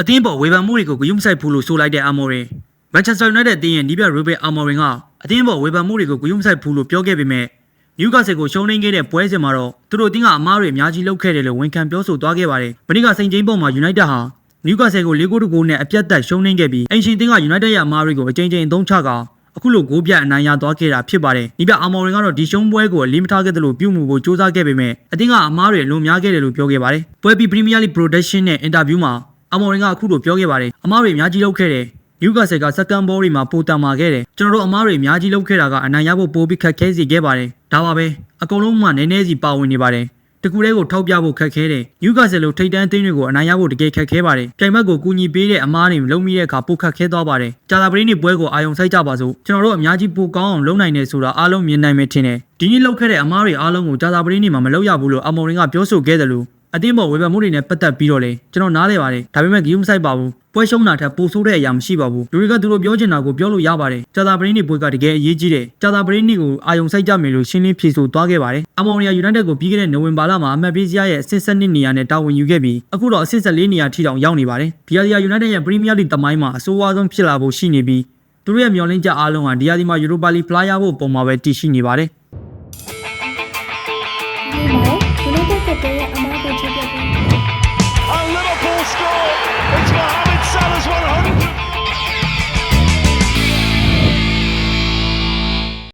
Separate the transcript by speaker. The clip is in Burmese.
Speaker 1: အသင်းပေါ်ဝေဖန်မှုတွေကိုဂရုမစိုက်ဘူးလို့ဆိုလိုက်တဲ့အမော်ရင်မန်ချက်စတာယူနိုက်တက်အသင်းရဲ့နီးပြရိုဘယ်အာမော်ရင်ကအသင်းပေါ်ဝေဖန်မှုတွေကိုဂရုမစိုက်ဘူးလို့ပြောခဲ့ပေမဲ့နျူကာဆယ်ကိုရှုံးနေခဲ့တဲ့ပွဲစဉ်မှာတော့သူတို့အသင်းကအမားတွေအများကြီးလုပ်ခဲ့တယ်လို့ဝန်ခံပြောဆိုသွားခဲ့ပါတယ်။မနေ့ကစိန်ချင်းပုံမှာယူနိုက်တက်ဟာနျူကာဆယ်ကို၄ဂိုးတဂိုးနဲ့အပြတ်သက်ရှုံးနေခဲ့ပြီးအင်ရှင်တင်းကယူနိုက်တက်ရဲ့အမားတွေကိုအကြိမ်ကြိမ်အသုံးချကအခုလိုဂိုးပြတ်အနိုင်ရသွားခဲ့တာဖြစ်ပါတယ်။ဒီပြအာမော်ရင်ကတော့ဒီရှုံးပွဲကိုအလေးမထားခဲ့တယ်လို့ပြုမှုဖို့စူးစမ်းခဲ့ပေမဲ့အသင်းကအမားတွေလွန်များခဲ့တယ်လို့ပြောခဲ့ပါတယ်။ပွဲပြီး Premier League Production နဲ့အင်တာဗျူးမှာ အာမော်ရင်ကအခုလိုပြောခဲ့ပါတယ်။အမားတွေအများကြီးလုပ်ခဲ့တယ်။နျူကာဆယ်ကစကန်ဘောတွေမှာပိုတန်မာခဲ့တယ်။ကျွန်တော်တို့အမားတွေအများကြီးလုပ်ခဲ့တာကအနိုင်ရဖို့ပိုပြီးခက်ခဲစေခဲ့ပါတယ်။ဒါပါပဲ။အကုန်လုံးမှနည်းနည်းစီပါဝင်နေပါတယ်။တကူလေးကိုထောက်ပြဖို့ခက်ခဲတယ်။နျူကာဆယ်လိုထိတ်တန်းအသင်းတွေကိုအနိုင်ရဖို့တကယ်ခက်ခဲပါတယ်။ပြိုင်ဘက်ကိုကူညီပေးတဲ့အမားတွေလုံးမိတဲ့အခါပိုခက်ခဲသွားပါတယ်။ကြာတာပရိနေပွဲကိုအာယုံစိုက်ကြပါစို့။ကျွန်တော်တို့အများကြီးပိုကောင်းအောင်လုပ်နိုင်တယ်ဆိုတာအားလုံးမြင်နိုင်မယ်ထင်တယ်။ဒီနေ့လုပ်ခဲ့တဲ့အမားတွေအားလုံးကိုကြာတာပရိနေမှာမလုပ်ရဘူးလို့အမော်ရင်ကပြောဆိုခဲ့တယ်လို့ အသင်းပေါ်ဝေဖန်မှုတွေနဲ့ပတ်သက်ပြီးတော့လေကျွန်တော်နားလဲပါတယ်ဒါပေမဲ့ဂီယူမဆိုင်ပါဘူးပွဲရှုံးတာထက်ပိုဆိုးတဲ့အရာမရှိပါဘူးလူတွေကသူတို့ပြောချင်တာကိုပြောလို့ရပါတယ်ကြာတာပရင်းနေပွဲကတကယ်အရေးကြီးတယ်ကြာတာပရင်းနေကိုအာယုံစိုက်ကြမယ်လို့ရှင်းလင်းဖြေဆိုသွားခဲ့ပါတယ်အမော်ရီယာယူနိုက်တက်ကိုပြီးခဲ့တဲ့နိုဝင်ဘာလမှာအမတ်ပေးစရာရဲ့အဆင့်7နေရာနဲ့တာဝန်ယူခဲ့ပြီးအခုတော့အဆင့်14နေရာထိတောင်ရောက်နေပါတယ်ဒီယာဒီယာယူနိုက်တက်ရဲ့ပရီးမီးယားလိတမိုင်းမှာအဆိုးအဝါဆုံးဖြစ်လာဖို့ရှိနေပြီးသူတို့ရဲ့မျှော်လင့်ချက်အားလုံးဟာဒီယာဒီမှာယူရိုပါလီဖလားရဖို့ပုံမှာပဲတည်ရှိနေပါတယ်
Speaker 2: ယူနိုက်